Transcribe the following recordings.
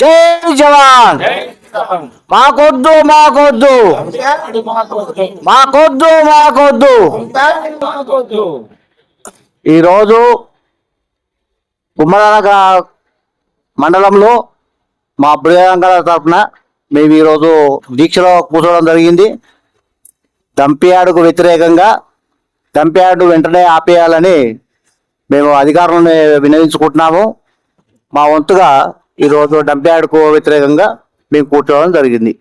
జై జవాన్. మాకొద్దు మాకొద్దు. మాకొద్దు. మాకొద్దు ఈరోజు ఉమ్మరనగ మండలంలో మా బృహంగల తరఫున మేము ఈరోజు దీక్షలో కూర్చోవడం జరిగింది. దంపియాడుకు వ్యతిరేకంగా దంపియాడు వెంటనే ఆపేయాలని మేము అధికారులను వినవించుకుంటున్నాము. మా వంతుగా ఈరోజు డంప్యార్డ్కు వ్యతిరేకంగా మేము కూర్చోవడం జరిగింది.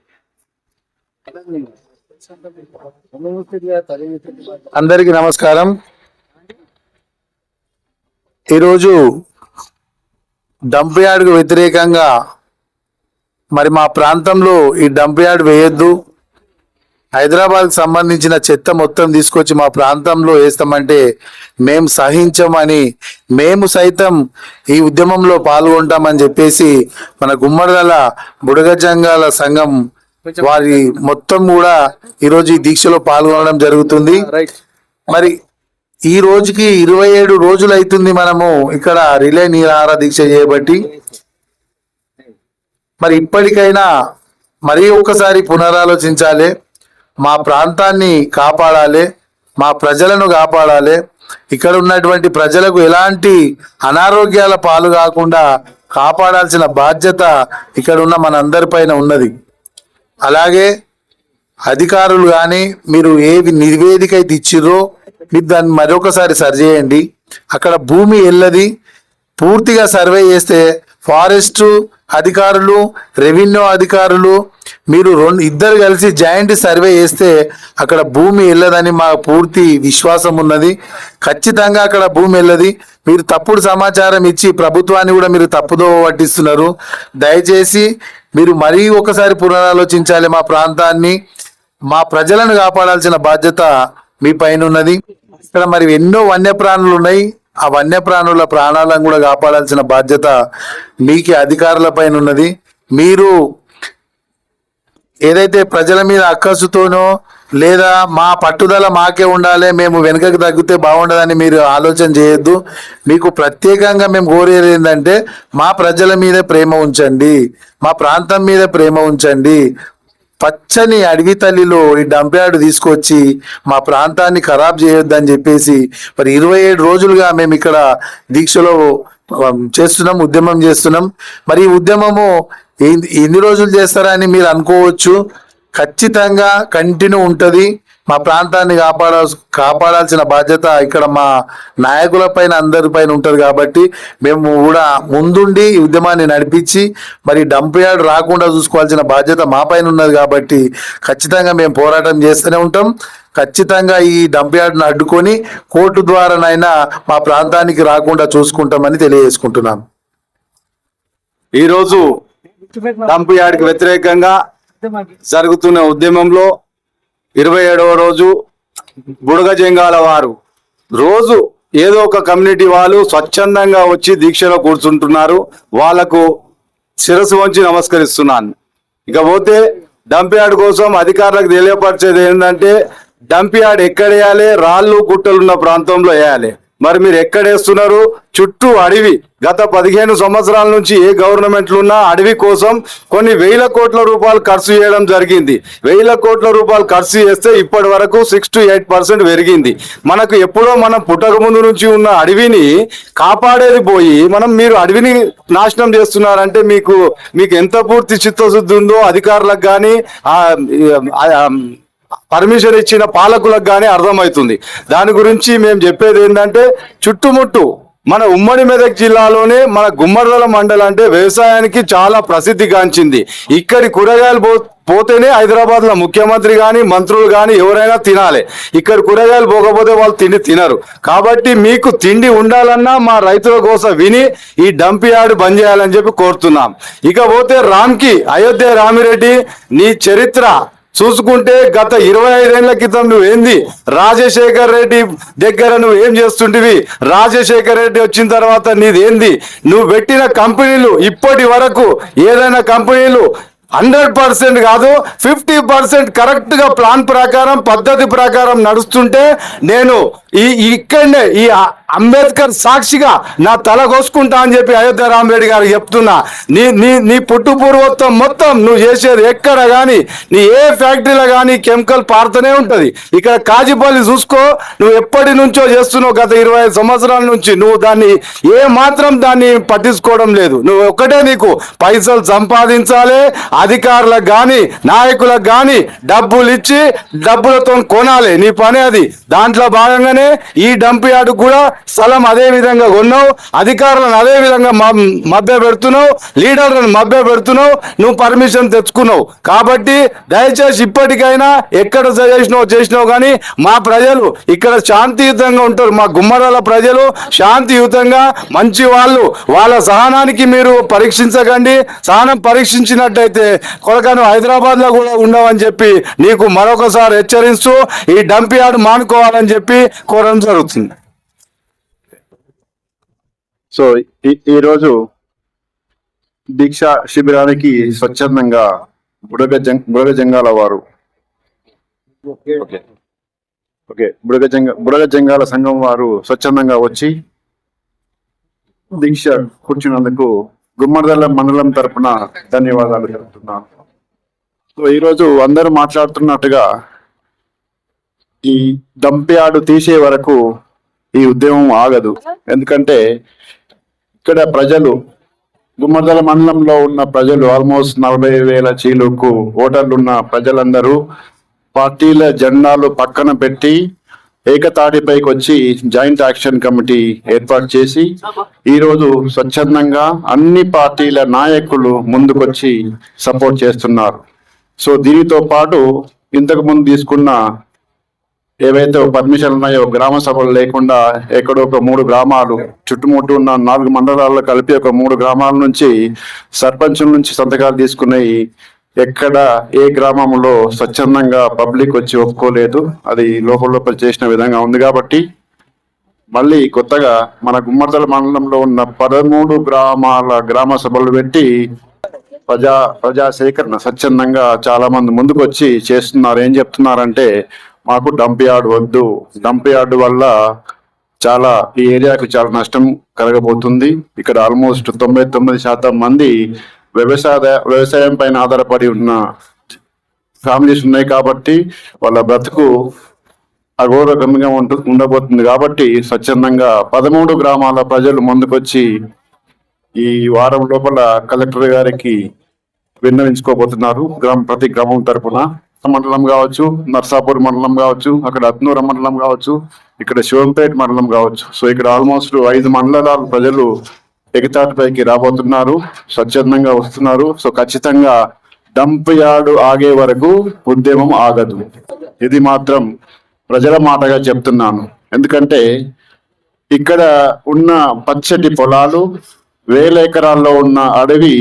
అందరికీ నమస్కారం. ఈరోజు డంప్ యార్డ్కు వ్యతిరేకంగా మరి మా ప్రాంతంలో ఈ డంప్ యార్డ్ వేయొద్దు. హైదరాబాద్కి సంబంధించిన చెత్త మొత్తం తీసుకొచ్చి మా ప్రాంతంలో వేస్తామంటే మేము సహించమని మేము సైతం ఈ ఉద్యమంలో పాల్గొంటామని చెప్పేసి మన గుమ్మడిదల బుడగజంగాల సంఘం వారి మొత్తం కూడా ఈరోజు ఈ దీక్షలో పాల్గొనడం జరుగుతుంది. మరి ఈ రోజుకి ఇరవై ఏడు రోజులు అవుతుంది మనము ఇక్కడ రిలే నీరాహార దీక్ష చేయబట్టి. మరి ఇప్పటికైనా మరీ ఒక్కసారి పునరాలోచించాలి. మా ప్రాంతాన్ని కాపాడాలి మా ప్రజలను కాపాడాలి. ఇక్కడ ఉన్నటువంటి ప్రజలకు ఎలాంటి అనారోగ్యాల పాలు కాకుండా కాపాడాల్సిన బాధ్యత ఇక్కడ ఉన్న మనందరిపైన ఉన్నది. అలాగే అధికారులు కానీ మీరు ఏది నివేదిక అయితే ఇచ్చిర్రో మీరు దాన్ని మరొకసారి సరిచేయండి. అక్కడ భూమి ఎల్లది పూర్తిగా సర్వే చేస్తే ఫారెస్ట్ అధికారులు రెవెన్యూ అధికారులు మీరు రెండు ఇద్దరు కలిసి జాయింట్ సర్వే చేస్తే అక్కడ భూమి వెళ్ళదని మా పూర్తి విశ్వాసం ఉన్నది. ఖచ్చితంగా అక్కడ భూమి వెళ్ళది. మీరు తప్పుడు సమాచారం ఇచ్చి ప్రభుత్వాన్ని కూడా మీరు తప్పుదో పట్టిస్తున్నారు. దయచేసి మీరు మరీ ఒకసారి పునరాలోచించాలి మా ప్రాంతాన్ని. మా ప్రజలను కాపాడాల్సిన బాధ్యత మీ పైన ఉన్నది. ఇక్కడ మరి ఎన్నో వన్యప్రాణులు ఉన్నాయి. ఆ వన్యప్రాణుల ప్రాణాలను కూడా కాపాడాల్సిన బాధ్యత మీకే అధికారుల పైన ఉన్నది. మీరు ఏదైతే ప్రజల మీద అక్కసుతోనో లేదా మా పట్టుదల మాకే ఉండాలి మేము వెనుకకు తగ్గితే బాగుండదని మీరు ఆలోచన చేయొద్దు. మీకు ప్రత్యేకంగా మేము కోరేది ఏంటంటే మా ప్రజల మీద ప్రేమ ఉంచండి. మా ప్రాంతం మీద ప్రేమ ఉంచండి. పచ్చని అడవి తల్లిలో ఈ డంప్యార్డ్ తీసుకొచ్చి మా ప్రాంతాన్ని ఖరాబ్ చేయొద్దని చెప్పేసి మరి ఇరవై ఏడు రోజులుగా మేము ఇక్కడ దీక్షలో చేస్తున్నాం ఉద్యమం చేస్తున్నాం. మరి ఈ ఉద్యమము ఎన్ని- ఎన్ని రోజులు చేస్తారా అని మీరు అనుకోవచ్చు? ఖచ్చితంగా కంటిన్యూ ఉంటుంది. మా ప్రాంతాన్ని కాపాడా కాపాడాల్సిన బాధ్యత ఇక్కడ మా నాయకుల పైన అందరి పైన ఉంటుంది కాబట్టి మేము కూడా ముందుండి ఉద్యమాన్ని నడిపించి మరి డంప్ యార్డ్ రాకుండా చూసుకోవాల్సిన బాధ్యత మా పైన ఉన్నది కాబట్టి ఖచ్చితంగా మేము పోరాటం చేస్తూనే ఉంటాం. ఖచ్చితంగా ఈ డంప్ యార్డ్ను అడ్డుకొని కోర్టు ద్వారానైనా మా ప్రాంతానికి రాకుండా చూసుకుంటామని తెలియజేసుకుంటున్నాను ఈరోజు డంప్ యార్డ్కి వ్యతిరేకంగా జరుగుతున్న ఉద్యమంలో ఇరవై ఏడవ రోజు బుడగజంగాల వారు రోజు ఏదో ఒక కమ్యూనిటీ వాళ్ళు స్వచ్ఛందంగా వచ్చి దీక్షలో కూర్చుంటున్నారు. వాళ్ళకు శిరస్సు వంచి నమస్కరిస్తున్నాను. ఇకపోతే డంప్యార్డ్ కోసం అధికారులకు తెలియపరిచేది ఏంటంటే డంప్యార్డ్ ఎక్కడ వేయాలి? రాళ్ళు గుట్టలున్న ప్రాంతంలో వేయాలి. మరి మీరు ఎక్కడ వేస్తున్నారు? చుట్టూ అడవి. గత పదిహేను సంవత్సరాల నుంచి ఏ గవర్నమెంట్లు ఉన్నా అడవి కోసం కొన్ని వేల కోట్ల రూపాయలు ఖర్చు చేయడం జరిగింది. వేల కోట్ల రూపాయలు ఖర్చు చేస్తే ఇప్పటి వరకు సిక్స్ టు ఎయిట్ పర్సెంట్ పెరిగింది. మనకు ఎప్పుడో మనం పుట్టక ముందు నుంచి ఉన్న అడవిని కాపాడేది పోయి మనం మీరు అడవిని నాశనం చేస్తున్నారంటే మీకు మీకు ఎంత పూర్తి చిత్తశుద్ధి ఉందో అధికారులకు కానీ పర్మిషన్ ఇచ్చిన పాలకులకు కానీ అర్థమవుతుంది. దాని గురించి మేము చెప్పేది ఏంటంటే చుట్టుముట్టు మన ఉమ్మడి మెదక్ జిల్లాలోనే మన గుమ్మడిదల మండలం అంటే వ్యవసాయానికి చాలా ప్రసిద్ధిగాంచింది ఇక్కడి కూరగాయలు పో పోతేనే హైదరాబాద్లో ముఖ్యమంత్రి కానీ మంత్రులు కానీ ఎవరైనా తినాలి. ఇక్కడ కూరగాయలు పోకపోతే వాళ్ళు తిండి తినరు. కాబట్టి మీకు తిండి ఉండాలన్నా మా రైతుల కోసం విని ఈ డంప్ యార్డ్ బంద్ చేయాలని చెప్పి కోరుతున్నాం. ఇకపోతే రామ్కి అయోధ్య రామిరెడ్డి నీ చరిత్ర చూసుకుంటే గత ఇరవై ఐదేళ్ళ క్రితం నువ్వు ఏంది? రాజశేఖర్ రెడ్డి దగ్గర నువ్వు ఏం చేస్తుంటివి? రాజశేఖర్ రెడ్డి వచ్చిన తర్వాత నీదేంది నువ్వు పెట్టిన కంపెనీలు ఇప్పటి వరకు ఏదైనా కంపెనీలు హండ్రెడ్ పర్సెంట్ కాదు ఫిఫ్టీ పర్సెంట్ కరెక్ట్గా ప్లాన్ ప్రకారం పద్ధతి ప్రకారం నడుస్తుంటే నేను ఈ ఇక్కడనే ఈ అంబేద్కర్ సాక్షిగా నా తల కోసుకుంటా అని చెప్పి అయోధ్య రామరెడ్డి గారు చెప్తున్నా. నీ నీ నీ పుట్టు పూర్వత్వం మొత్తం నువ్వు చేసేది ఎక్కడ కానీ నీ ఏ ఫ్యాక్టరీలో కానీ కెమికల్ పారుతూనే ఉంటుంది. ఇక్కడ కాజీపల్లి చూసుకో నువ్వు ఎప్పటి నుంచో చేస్తున్నావు గత ఇరవై ఐదు సంవత్సరాల నుంచి. నువ్వు దాన్ని ఏ మాత్రం దాన్ని పట్టించుకోవడం లేదు. నువ్వు ఒక్కటే నీకు పైసలు సంపాదించాలి అధికారులకు కానీ నాయకులకు కానీ డబ్బులు ఇచ్చి డబ్బులతో కొనాలి. నీ పని అది. దాంట్లో భాగంగానే ఈ డంప్ యార్డు కూడా స్థలం అదే విధంగా కొన్నావు అధికారులను అదే విధంగా మభ్య పెడుతున్నావు లీడర్లను మభ్య పెడుతున్నావు నువ్వు పర్మిషన్ తెచ్చుకున్నావు. కాబట్టి దయచేసి ఇప్పటికైనా ఎక్కడ చేసినావు చేసినావు కానీ మా ప్రజలు ఇక్కడ శాంతియుతంగా ఉంటారు. మా గుమ్మరాల ప్రజలు శాంతియుతంగా మంచి వాళ్ళు. వాళ్ళ సహనానికి మీరు పరీక్షించకండి. సహనం పరీక్షించినట్టయితే కొలకను హైదరాబాద్లో కూడా ఉండవని చెప్పి నీకు మరొకసారి హెచ్చరిస్తూ ఈ డంప్ యార్డ్ మానుకోవాలని చెప్పి కోరడం జరుగుతుంది. సో ఈ- ఈరోజు దీక్ష శిబిరానికి స్వచ్ఛందంగా బుడగ జంగ్ బుడగ జంగాల వారు. ఓకే. ఓకే బుడగ జంగ బుడగ జంగాల సంఘం వారు స్వచ్ఛందంగా వచ్చి దీక్ష కూర్చున్నందుకు గుమ్మడిదల్ల మండలం తరపున ధన్యవాదాలు తెలుపుతున్నాను సో ఈరోజు అందరూ మాట్లాడుతున్నట్టుగా ఈ దంప్యాడు తీసే వరకు ఈ ఉద్యమం ఆగదు. ఎందుకంటే ఇక్కడ ప్రజలు గుమ్మదల మండలంలో ఉన్న ప్రజలు ఆల్మోస్ట్ నలభై వేల చీలుకు ఓటర్లు ఉన్న ప్రజలందరూ పార్టీల జెండాలు పక్కన పెట్టి ఏకతాటిపైకి వచ్చి జాయింట్ యాక్షన్ కమిటీ ఏర్పాటు చేసి ఈ రోజు స్వచ్ఛందంగా అన్ని పార్టీల నాయకులు ముందుకొచ్చి సపోర్ట్ చేస్తున్నారు. సో దీనితో పాటు ఇంతకు ముందు తీసుకున్న ఏవైతే పర్మిషన్ ఉన్నాయో గ్రామ సభలు లేకుండా ఎక్కడో ఒక మూడు గ్రామాలు చుట్టుముట్టు ఉన్న నాలుగు మండలాల్లో కలిపి ఒక మూడు గ్రామాల నుంచి సర్పంచుల నుంచి సంతకాలు తీసుకున్నాయి ఎక్కడ ఏ గ్రామంలో స్వచ్ఛందంగా పబ్లిక్ వచ్చి ఒప్పుకోలేదు. అది లోపల లోపల చేసిన విధంగా ఉంది కాబట్టి మళ్ళీ కొత్తగా మన గుమ్మర్తల మండలంలో ఉన్న పదమూడు గ్రామాల గ్రామ సభలు పెట్టి ప్రజా ప్రజా సేకరణ స్వచ్ఛందంగా చాలా మంది ముందుకు వచ్చి చేస్తున్నారు. ఏం చెప్తున్నారంటే మాకు డంప్ యార్డ్ వద్దు. డంప్ యార్డ్ వల్ల చాలా ఈ ఏరియాకు చాలా నష్టం కలగబోతుంది. ఇక్కడ ఆల్మోస్ట్ తొంభై తొమ్మిది శాతం మంది వ్యవసాయ వ్యవసాయం పైన ఆధారపడి ఉన్న ఫ్యామిలీస్ ఉన్నాయి కాబట్టి వాళ్ళ బ్రతుకు అఘోరకంగా ఉంటు ఉండబోతుంది కాబట్టి స్వచ్ఛందంగా పదమూడు గ్రామాల ప్రజలు ముందుకొచ్చి ఈ వారం లోపల కలెక్టర్ గారికి విన్నవించుకోబోతున్నారు. గ్రామ ప్రతి గ్రామం తరపున. మండలం కావచ్చు నర్సాపూర్ మండలం కావచ్చు అక్కడ అత్నూర మండలం కావచ్చు ఇక్కడ శివంపేట మండలం కావచ్చు. సో ఇక్కడ ఆల్మోస్ట్ ఐదు మండలాల ప్రజలు ఎగతాటిపైకి రాబోతున్నారు స్వచ్ఛందంగా వస్తున్నారు. సో ఖచ్చితంగా డంప్ యార్డు ఆగే వరకు ఉద్యమం ఆగదు. ఇది మాత్రం ప్రజల మాటగా చెప్తున్నాను. ఎందుకంటే ఇక్కడ ఉన్న పచ్చటి పొలాలు వేల ఎకరాల్లో ఉన్న అడవి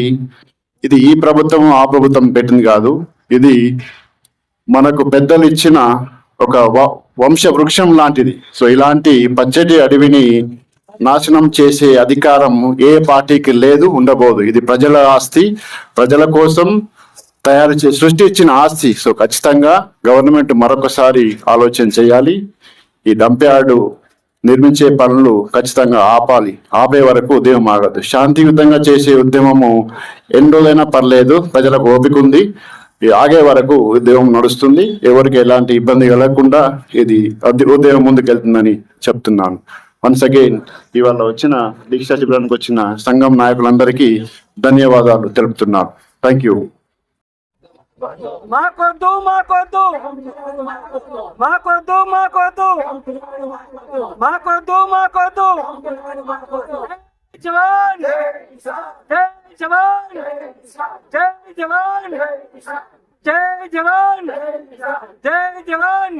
ఇది ఈ ప్రభుత్వం ఆ ప్రభుత్వం పెట్టింది కాదు. ఇది మనకు పెద్దలు ఇచ్చిన ఒక వంశ వృక్షం లాంటిది. సో ఇలాంటి పచ్చటి అడవిని నాశనం చేసే అధికారం ఏ పార్టీకి లేదు ఉండబోదు. ఇది ప్రజల ఆస్తి. ప్రజల కోసం తయారు చే సృష్టించిన ఆస్తి. సో ఖచ్చితంగా గవర్నమెంట్ మరొకసారి ఆలోచన చేయాలి. ఈ డంప్యార్డు నిర్మించే పనులు ఖచ్చితంగా ఆపాలి. ఆపే వరకు ఉద్యమం ఆగదు శాంతియుతంగా చేసే ఉద్యమము ఎన్ని రోజులైనా పర్లేదు. ప్రజలకు ఓపిక ఉంది. ఆగే వరకు ఉద్యమం నడుస్తుంది. ఎవరికి ఎలాంటి ఇబ్బంది కలగకుండా ఇది ఉద్యోగం ఉద్యమం ముందుకెళ్తుందని చెప్తున్నాను. వన్స్ అగైన్ ఇవాళ వచ్చిన దీక్షా శిబిరానికి వచ్చిన సంఘం నాయకులందరికీ ధన్యవాదాలు తెలుపుతున్నాను. థ్యాంక్ యూ మాకొద్దు మాకొద్దు. మాకొద్దు మాకొద్దు. మాకొద్దు మాకొద్దు. జవాన్ జై జవాన్ జై జవాన్ జై జవాన్ జై జవాన్